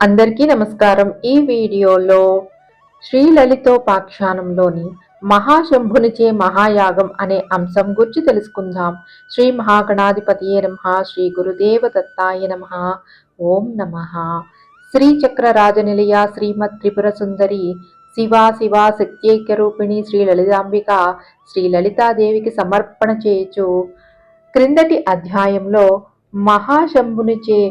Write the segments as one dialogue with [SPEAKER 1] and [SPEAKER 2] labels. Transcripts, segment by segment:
[SPEAKER 1] అందరికీ నమస్కారం. ఈ వీడియోలో శ్రీ లలితోపాఖ్యానంలోని మహాశంభునిచే మహాయాగం అనే అంశం గురించి తెలుసుకుందాం. శ్రీ మహాగణాధిపతియే నమ శ్రీ గురుదేవ దత్తాయ నమ. ఓం నమ. శ్రీ చక్ర రాజనిలయ శ్రీమత్ త్రిపుర సుందరి శివా శివా శక్త్యైక్య రూపిణి శ్రీ లలితాంబిక శ్రీ లలితాదేవికి సమర్పణ చేయచు క్రిందటి అధ్యాయంలో మహాశంభునిచే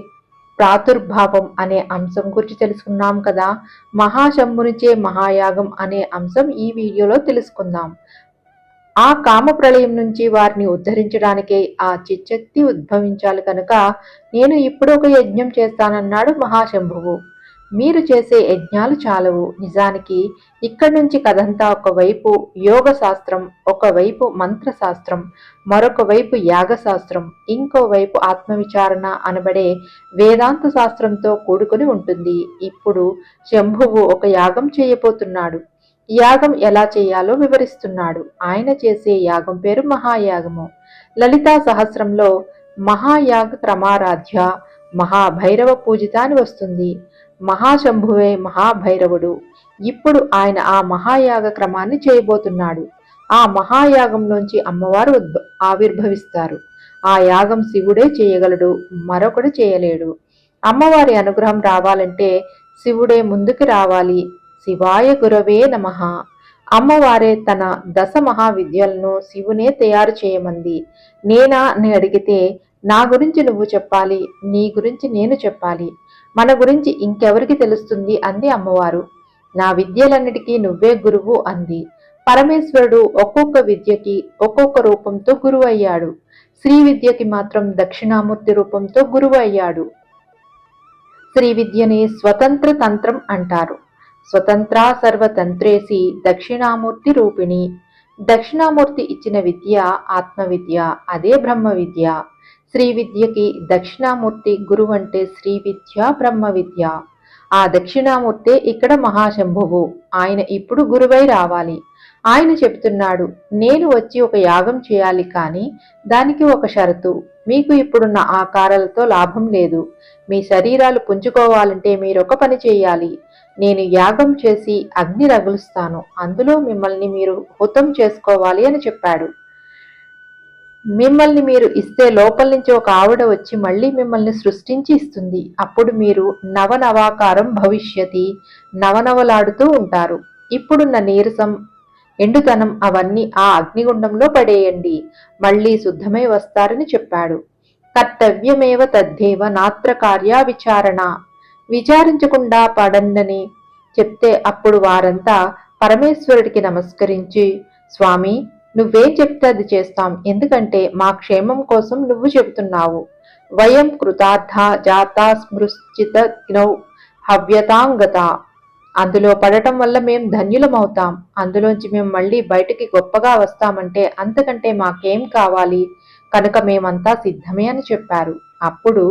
[SPEAKER 1] ప్రాతుర్భావం అనే అంశం గురించి తెలుసుకున్నాం కదా. మహాశంభునిచే మహాయాగం అనే అంశం ఈ వీడియోలో తెలుసుకుందాం. ఆ కామ ప్రళయం నుంచి వారిని ఉద్ధరించడానికే ఆ చిచ్చక్తి ఉద్భవించాలి కనుక నేను ఇప్పుడు ఒక యజ్ఞం చేస్తానన్నాడు మహాశంభువు. మీరు చేసే యజ్ఞాలు చాలవు. నిజానికి ఇక్కడి నుంచి కథంతా ఒకవైపు యోగ శాస్త్రం ఒకవైపు మంత్ర శాస్త్రం మరొక వైపు యాగశాస్త్రం ఇంకోవైపు ఆత్మవిచారణ అనబడే వేదాంత శాస్త్రంతో కూడుకుని ఉంటుంది. ఇప్పుడు శంభువు ఒక యాగం చేయబోతున్నాడు. యాగం ఎలా చేయాలో వివరిస్తున్నాడు. ఆయన చేసే యాగం పేరు మహాయాగము. లలితా సహస్రంలో మహాయాగ క్రమారాధ్య మహాభైరవ పూజిత అని వస్తుంది. మహాశంభువే మహాభైరవుడు. ఇప్పుడు ఆయన ఆ మహాయాగ క్రమాన్ని చేయబోతున్నాడు. ఆ మహాయాగంలోంచి అమ్మవారు ఆవిర్భవిస్తారు. ఆ యాగం శివుడే చేయగలడు మరొకడు చేయలేడు. అమ్మవారి అనుగ్రహం రావాలంటే శివుడే ముందుకు రావాలి. శివాయ గురవే నమ. అమ్మవారే తన దశ మహావిద్యలను శివునే తయారు చేయమంది. నేనా అని అడిగితే నా గురించి నువ్వు చెప్పాలి నీ గురించి నేను చెప్పాలి. మన గురించి ఇంకెవరికి తెలుస్తుంది? అంది అమ్మవారు. నా విద్యలన్నిటికీ నువ్వే గురువు అంది. పరమేశ్వరుడు ఒక్కొక్క విద్యకి ఒక్కొక్క రూపంతో గురువు అయ్యాడు శ్రీ విద్యకి మాత్రం దక్షిణామూర్తి రూపంతో గురువు అయ్యాడు శ్రీ విద్యని స్వతంత్ర తంత్రం అంటారు. స్వతంత్ర సర్వతంత్రేసి దక్షిణామూర్తి రూపిణి. దక్షిణామూర్తి ఇచ్చిన విద్య ఆత్మవిద్య అదే బ్రహ్మ విద్య శ్రీ విద్యకి దక్షిణామూర్తి గురువు అంటే శ్రీ విద్య బ్రహ్మ విద్య ఆ దక్షిణామూర్తే ఇక్కడ మహాశంభువు. ఆయన ఇప్పుడు గురువై రావాలి. ఆయన చెప్తున్నాడు నేను వచ్చి ఒక యాగం చేయాలి కానీ దానికి ఒక షరతు. మీకు ఇప్పుడున్న ఆకారాలతో లాభం లేదు. మీ శరీరాలు పుంజుకోవాలంటే మీరొక పని చేయాలి. నేను యాగం చేసి అగ్ని రగులుస్తాను. అందులో మిమ్మల్ని మీరు హుతం చేసుకోవాలి అని చెప్పాడు. మిమ్మల్ని మీరు ఇస్తే లోపల నుంచి ఒక ఆవిడ వచ్చి మళ్ళీ మిమ్మల్ని సృష్టించి ఇస్తుంది. అప్పుడు మీరు నవనవాకారం భవిష్యతి నవనవలాడుతూ ఉంటారు. ఇప్పుడున్న నీరసం ఎండుతనం అవన్నీ ఆ అగ్నిగుండంలో పడేయండి. మళ్ళీ శుద్ధమై వస్తారని చెప్పాడు. కర్తవ్యమేవ తద్దేవ నాత్ర కార్య విచారణ. విచారించకుండా పడండని చెప్తే అప్పుడు వారంతా పరమేశ్వరుడికి నమస్కరించి స్వామి నువ్వేం చెప్తే అది చేస్తాం. ఎందుకంటే మా క్షేమం కోసం నువ్వు చెబుతున్నావు. వయం కృతార్థ జాత స్మృశ్చిత హవ్యతాంగత. అందులో పడటం వల్ల మేం ధన్యులమవుతాం అందులోంచి మేము మళ్ళీ బయటికి గొప్పగా వస్తామంటే అంతకంటే మాకేం కావాలి? కనుక మేమంతా సిద్ధమే అని చెప్పారు. అప్పుడు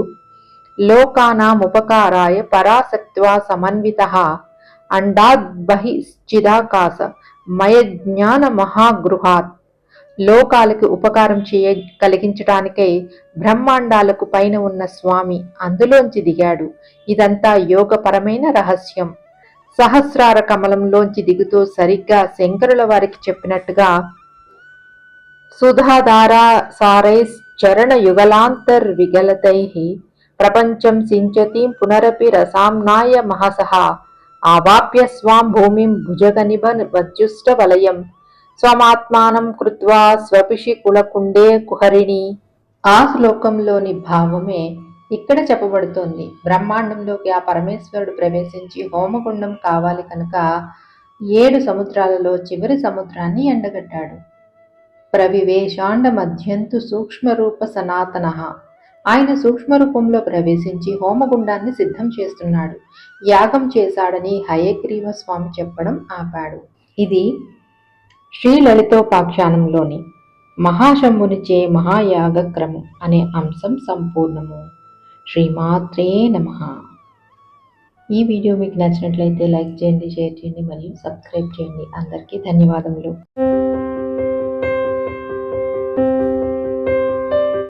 [SPEAKER 1] లోకానాముపకారాయ పరాసక్త్వా సమన్విత అండాద్బహిశ్చిదాకాశ మయజ్ఞాన మహాగృహాత్. లోకాలకి ఉపకారం చేయ కలిగించటానికై బ్రహ్మాండాలకు పైన ఉన్న స్వామి అందులోంచి దిగాడు. ఇదంతా యోగపరమైన రహస్యం. సహస్రార కమలంలోంచి దిగుతూ సరిగ్గా శంకరుల వారికి చెప్పినట్టుగా సుధాధారా సారైస్ చరణ యుగలాంతర్ విగలతై ప్రపంచం సించతి పునరపి రసాంనాయ మహసహ ఆవాప్య స్వాం భూమిం భుజగనిభ వద్యుష్ట వలయం స్వమాత్మానం కృత్వా స్వపిషి కులకుండే కుహరిణి ఆ శ్లోకంలోని భావమే ఇక్కడ చెప్పబడుతోంది. బ్రహ్మాండంలోకి ఆ పరమేశ్వరుడు ప్రవేశించి హోమగుండం కావాలి కనుక ఏడు సముద్రాలలో చివరి సముద్రాన్ని ఎండగట్టాడు. ప్రవివేశాండ మధ్యంతు సూక్ష్మరూప సనాతన ఆయన సూక్ష్మ రూపంలో ప్రవేశించి హోమగుండాన్ని సిద్ధం చేస్తున్నాడు. యాగం చేశాడని హయగ్రీవ స్వామి చెప్పడం ఆపాడు. ఇది శ్రీలలితోపాఖ్యానంలోని మహాశంభునిచే మహాయాగక్రమం అనే అంశం సంపూర్ణము. శ్రీమాత్రే నమ. ఈ వీడియో మీకు నచ్చినట్లయితే లైక్ చేయండి షేర్ చేయండి మరియు సబ్స్క్రైబ్ చేయండి. అందరికీ ధన్యవాదములు.